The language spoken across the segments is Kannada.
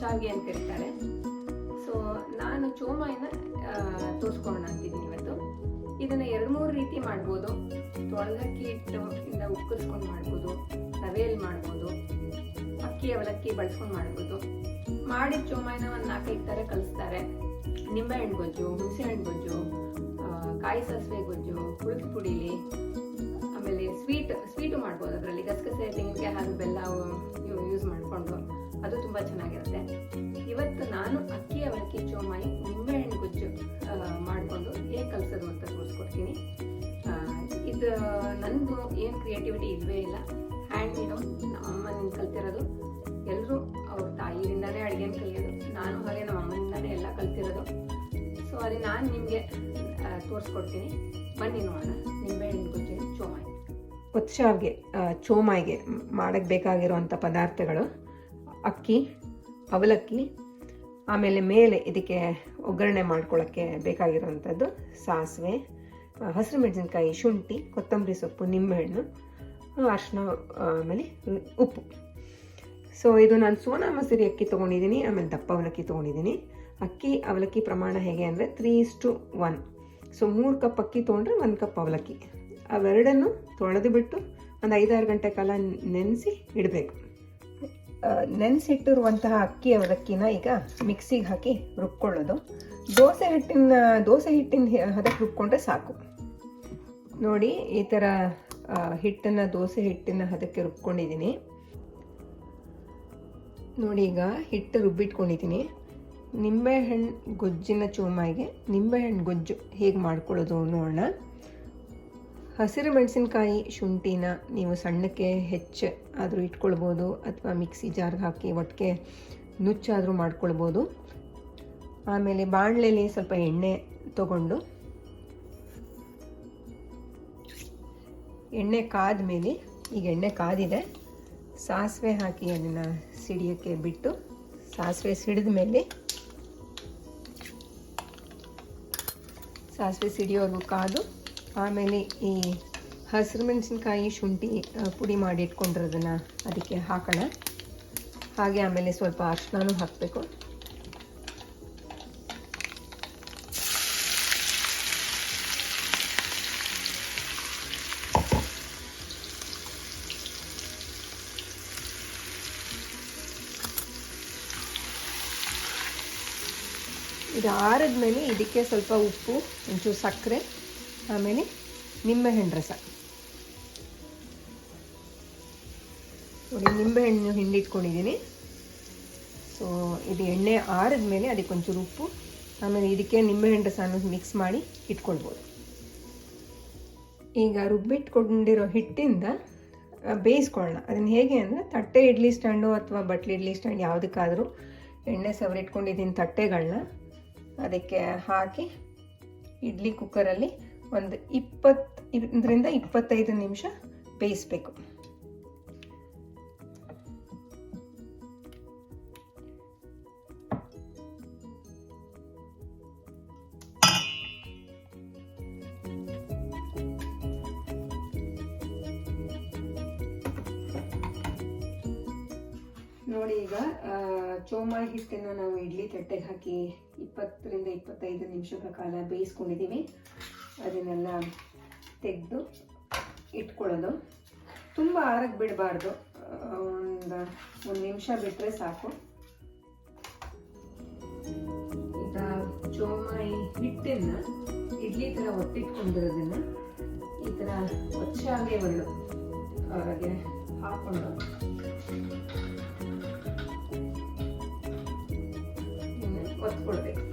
ಶಾವಿಗೆ ಅಂತ ಕರೀತಾರೆ ಸೊ ನಾನು ಚೋಮಾಯಿನ ತೋರಿಸ್ಕೊಳ್ಳೋಣ ಅಂತಿದ್ದೀನಿ ಇವತ್ತು. ಇದನ್ನ ಎರಡು ಮೂರು ರೀತಿ ಮಾಡ್ಬೋದು. ತೊಳೆದಕ್ಕಿ ಹಿಟ್ಟು ಇಂದ ಉಕ್ಕಿಸ್ಕೊಂಡು ಮಾಡ್ಬೋದು. ರವೆಯಲ್ಲಿ ಮಾಡ್ಬೋದು. ಅಕ್ಕಿ, ಅವಲಕ್ಕಿ ಬಳಸ್ಕೊಂಡು ಮಾಡ್ಬೋದು. ಮಾಡಿದ ಚೋಮಾಯಿನ ಒಂದು ನಾಲ್ಕೈದು ಥರ ಕಲಿಸ್ತಾರೆ. ನಿಂಬೆಹಣ್ಣು ಗೊಜ್ಜು ಹುಣಸೆಹಣ್ಣು ಗೊಜ್ಜು ಕಾಯಿ ಸಾಸಿವೆ ಗೊಜ್ಜು ಕುಳಿತು ಪುಡಿಲಿ ಆಮೇಲೆ ಸ್ವೀಟ್ ಸ್ವೀಟು ಮಾಡ್ಬೋದು. ಅದರಲ್ಲಿ ಗಸಗಸೆ, ತೆಂಗಿನಕಾಯಿ ಹಾಗೂ ಬೆಲ್ಲ ಯೂಸ್ ಮಾಡಿಕೊಂಡು ಅದು ತುಂಬ ಚೆನ್ನಾಗಿರುತ್ತೆ. ಇವತ್ತು ನಾನು ಅಕ್ಕಿ, ಅವಲಕ್ಕಿ, ಚೋಮಾಯಿ ನಿಂಬೆಹಣ್ಣು ಗುಜ್ಜು ಮಾಡಿಕೊಂಡು ಹೇಗೆ ಕಲಿಸೋದು ಅಂತ ತೋರಿಸ್ಕೊಡ್ತೀನಿ. ಇದು ನನಗೂ ಏನು ಕ್ರಿಯೇಟಿವಿಟಿ ಇಲ್ವೇ ಇಲ್ಲ. ಹ್ಯಾಂಡ್ ಮೇಡು ನಮ್ಮಮ್ಮನಿಂದ ಕಲ್ತಿರೋದು. ಎಲ್ಲರೂ ಅವ್ರ ತಾಯಿಯಿಂದಾನೇ ಅಡುಗೆನ ಕಲಿಯೋದು. ನಾನು ಹಾಗೆ ನಮ್ಮ ಅಮ್ಮನಿಂದಲೇ ಎಲ್ಲ ಕಲ್ತಿರೋದು. ಸೊ ಅದು ನಾನು ನಿಮಗೆ ತೋರಿಸ್ಕೊಡ್ತೀನಿ. ಬನ್ನಿ ನೋಡೋಣ. ನಿಂಬೆಹಣ್ಣು ಗೊಜ್ಜು, ಚೋಮಾಯಿ. ಉತ್ಸಾವ್ಗೆ ಚೋಮಾಯಿಗೆ ಮಾಡಕ್ಕೆ ಬೇಕಾಗಿರುವಂಥ ಪದಾರ್ಥಗಳು. ಅಕ್ಕಿ, ಅವಲಕ್ಕಿ, ಆಮೇಲೆ ಮೇಲೆ ಇದಕ್ಕೆ ಒಗ್ಗರಣೆ ಮಾಡ್ಕೊಳ್ಳೋಕ್ಕೆ ಬೇಕಾಗಿರುವಂಥದ್ದು ಸಾಸಿವೆ ಹಸಿರು ಮೆಣಸಿನ್ಕಾಯಿ ಶುಂಠಿ, ಕೊತ್ತಂಬರಿ ಸೊಪ್ಪು, ನಿಂಬೆಹಣ್ಣು ಅರಿಶಿನ ಆಮೇಲೆ ಉಪ್ಪು. ಸೊ ಇದು ನಾನು ಸೋನಾ ಮಸೂರಿ ಅಕ್ಕಿ ತೊಗೊಂಡಿದ್ದೀನಿ ಆಮೇಲೆ ದಪ್ಪ ಅವಲಕ್ಕಿ ತೊಗೊಂಡಿದ್ದೀನಿ ಅಕ್ಕಿ, ಅವಲಕ್ಕಿ ಪ್ರಮಾಣ ಹೇಗೆ ಅಂದರೆ three is to one so ಮೂರು ಕಪ್ ಅಕ್ಕಿ ತೊಗೊಂಡ್ರೆ ಒಂದು ಕಪ್ ಅವಲಕ್ಕಿ. ಅವೆರಡನ್ನು ತೊಳೆದು ಬಿಟ್ಟು ಒಂದು ಐದಾರು ಗಂಟೆ ಕಾಲ ನೆನೆಸಿ ಇಡಬೇಕು. ನೆನೆಸಿಟ್ಟಿರುವಂತಹ ಅಕ್ಕಿ ಅವಲಕ್ಕಿನ ಈಗ ಮಿಕ್ಸಿಗೆ ಹಾಕಿ ರುಬ್ಕೊಳ್ಳೋದು. ದೋಸೆ ಹಿಟ್ಟಿನ ದೋಸೆ ಹಿಟ್ಟಿನ ಹದಕ್ಕೆ ರುಬ್ಕೊಂಡ್ರೆ ಸಾಕು. ನೋಡಿ, ಈ ಥರ ಹಿಟ್ಟನ್ನು, ದೋಸೆ ಹಿಟ್ಟಿನ ಹದಕ್ಕೆ ರುಬ್ಕೊಂಡಿದ್ದೀನಿ. ನೋಡಿ ಈಗ ಹಿಟ್ಟು ರುಬ್ಬಿಟ್ಕೊಂಡಿದ್ದೀನಿ. ನಿಂಬೆಹಣ್ಣು ಗೊಜ್ಜಿನ ಚೂಮಾಯಿಗೆ ನಿಂಬೆಹಣ್ಣು ಗೊಜ್ಜು ಹೇಗೆ ಮಾಡ್ಕೊಳ್ಳೋದು ನೋಡೋಣ. ಹಸಿರು ಮೆಣಸಿನಕಾಯಿ ಶುಂಠಿನ ನೀವು ಸಣ್ಣಕ್ಕೆ ಹೆಚ್ಚು ಆದರೂ ಇಟ್ಕೊಳ್ಬೋದು, ಅಥವಾ ಮಿಕ್ಸಿ ಜಾರ್ಗೆ ಹಾಕಿ ಒಟ್ಟಿಗೆ ನುಚ್ಚಾದರೂ ಮಾಡ್ಕೊಳ್ಬೋದು. ಆಮೇಲೆ ಬಾಣಲೆಯಲ್ಲಿ ಸ್ವಲ್ಪ ಎಣ್ಣೆ ತಗೊಂಡು, ಎಣ್ಣೆ ಕಾದ ಮೇಲೆ ಈಗ ಎಣ್ಣೆ ಕಾದಿದೆ, ಸಾಸಿವೆ ಹಾಕಿ ಅದನ್ನು ಸಿಡಿಯೋಕ್ಕೆ ಬಿಟ್ಟು, ಸಾಸಿವೆ ಸಿಡಿದ ಮೇಲೆ ಸಾಸಿವೆ ಸಿಡಿಯೋರ್ಗು ಕಾದು ಆಮೇಲೆ ಈ ಹಸಿರು ಮೆಣಸಿನ್ಕಾಯಿ ಶುಂಠಿ ಪುಡಿ ಮಾಡಿ ಇಟ್ಕೊಂಡಿರೋದನ್ನು ಅದಕ್ಕೆ ಹಾಕೋಣ. ಹಾಗೆ ಆಮೇಲೆ ಸ್ವಲ್ಪ ಅರ್ಶಿನೂ ಹಾಕಬೇಕು. ಇದು ಆರಿದ ಮೇಲೆ ಇದಕ್ಕೆ ಸ್ವಲ್ಪ ಉಪ್ಪು, ಒಂಚೂರು ಸಕ್ಕರೆ. ಆಮೇಲೆ ನಿಂಬೆಹಣ್ಣು ರಸ. ನೋಡಿ ನಿಂಬೆಹಣ್ಣು ಹಿಂಡಿಟ್ಕೊಂಡಿದ್ದೀನಿ. ಸೊ ಇದು ಎಣ್ಣೆ ಆರಿದ ಮೇಲೆ ಅದಕ್ಕೆ ಒಂಚೂರು ಉಪ್ಪು, ಆಮೇಲೆ ಇದಕ್ಕೆ ನಿಂಬೆಹಣ್ಣು ರಸನ ಮಿಕ್ಸ್ ಮಾಡಿ ಇಟ್ಕೊಳ್ಬೋದು. ಈಗ ರುಬ್ಬಿಟ್ಕೊಂಡಿರೋ ಹಿಟ್ಟಿಂದ ಬೇಯಿಸ್ಕೊಳ್ಳೋಣ. ಅದನ್ನು ಹೇಗೆ ಅಂದರೆ, ತಟ್ಟೆ ಇಡ್ಲಿ ಸ್ಟ್ಯಾಂಡು ಅಥವಾ ಬಟ್ಲಿ ಇಡ್ಲಿ ಸ್ಟ್ಯಾಂಡ್ ಯಾವುದಕ್ಕಾದರೂ ಎಣ್ಣೆ ಸವರಿಟ್ಕೊಂಡಿದ್ದೀನಿ ತಟ್ಟೆಗಳನ್ನ ಅದಕ್ಕೆ ಹಾಕಿ, ಇಡ್ಲಿ ಕುಕ್ಕರಲ್ಲಿ ಒಂದು ಇಪ್ಪತ್ತರಿಂದ ಇಪ್ಪತ್ತೈದು ನಿಮಿಷ ಬೇಯಿಸ್ಬೇಕು. ನೋಡಿ ಈಗ ಚೋಮಾಯಿ ಹಿಟ್ಟನ್ನ ನಾವು ಇಡ್ಲಿ ತಟ್ಟೆಗೆ ಹಾಕಿ ಇಪ್ಪತ್ತರಿಂದ ಇಪ್ಪತ್ತೈದು ನಿಮಿಷಗಳ ಕಾಲ ಬೇಯಿಸ್ಕೊಂಡಿದ್ದೀವಿ. ಅದನ್ನೆಲ್ಲ ತೆಗೆದು ಇಟ್ಕೊಳ್ಳೋದು. ತುಂಬ ಆರಕ್ಕೆ ಬಿಡಬಾರ್ದು. ಒಂದು ಒಂದು ನಿಮಿಷ ಬಿಟ್ಟರೆ ಸಾಕು. ಈಗ ಚೋಮಾಯಿ ಹಿಟ್ಟನ್ನು ಇಡ್ಲಿ ಥರ ಒತ್ತಿಟ್ಕೊಂಡಿರೋದನ್ನು ಈ ಥರ ಒಚ್ಚಾಗೆ ಒಳ್ಳು ಹಾಗೆ ಹಾಕ್ಕೊಂಡು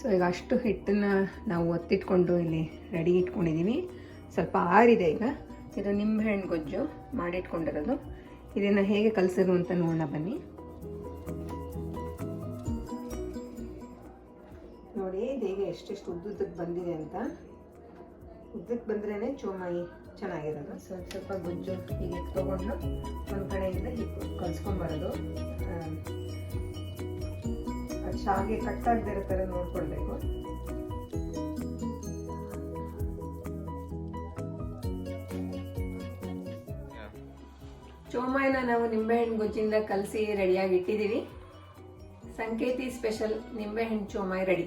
ಸೊ ಈಗ ಅಷ್ಟು ಹಿಟ್ಟನ್ನು ನಾವು ಒತ್ತಿಟ್ಕೊಂಡು ಇಲ್ಲಿ ರೆಡಿ ಇಟ್ಕೊಂಡಿದ್ದೀವಿ ಸ್ವಲ್ಪ ಆರಿದೆ ಈಗ. ಇದು ನಿಂಬೆಹಣ್ಣು ಗೊಜ್ಜು ಮಾಡಿಟ್ಕೊಂಡಿರೋದು. ಇದನ್ನು ಹೇಗೆ ಕಲಸೋದು ಅಂತ ನೋಡೋಣ ಬನ್ನಿ. ನೋಡಿ ಹೇಗೆ ಎಷ್ಟೆಷ್ಟು ಉದ್ದುದ್ದಕ್ಕೆ ಬಂದಿದೆ ಅಂತ. ಉದ್ದಕ್ಕೆ ಬಂದ್ರೇ ಚೋಮಾಯಿ ಚೆನ್ನಾಗಿರೋದು ಸ್ವಲ್ಪ ಸ್ವಲ್ಪ ಗುಜ್ಜು ಹೀಗೆ ತೊಗೊಂಡು ಒಂದು ಕಡೆಯಿಂದ ಹೀಗೆ ಕಲ್ಸ್ಕೊಂಬರೋದು ಅದು ಶಾವಿಗೆ ಕಟ್ಟಾಗದಿರೋ ಥರ ನೋಡ್ಕೊಳ್ಬೇಕು. ಚೋಮಾಯಿನ ನಾವು ನಿಂಬೆಹಣ್ಣು ಗೊಜ್ಜಿಂದ ಕಲಸಿ ರೆಡಿಯಾಗಿ ಇಟ್ಟಿದ್ದೀವಿ. ಸಂಕೇತಿ ಸ್ಪೆಷಲ್ ನಿಂಬೆಹಣ್ಣು ಚೋಮಾಯಿ ರೆಡಿ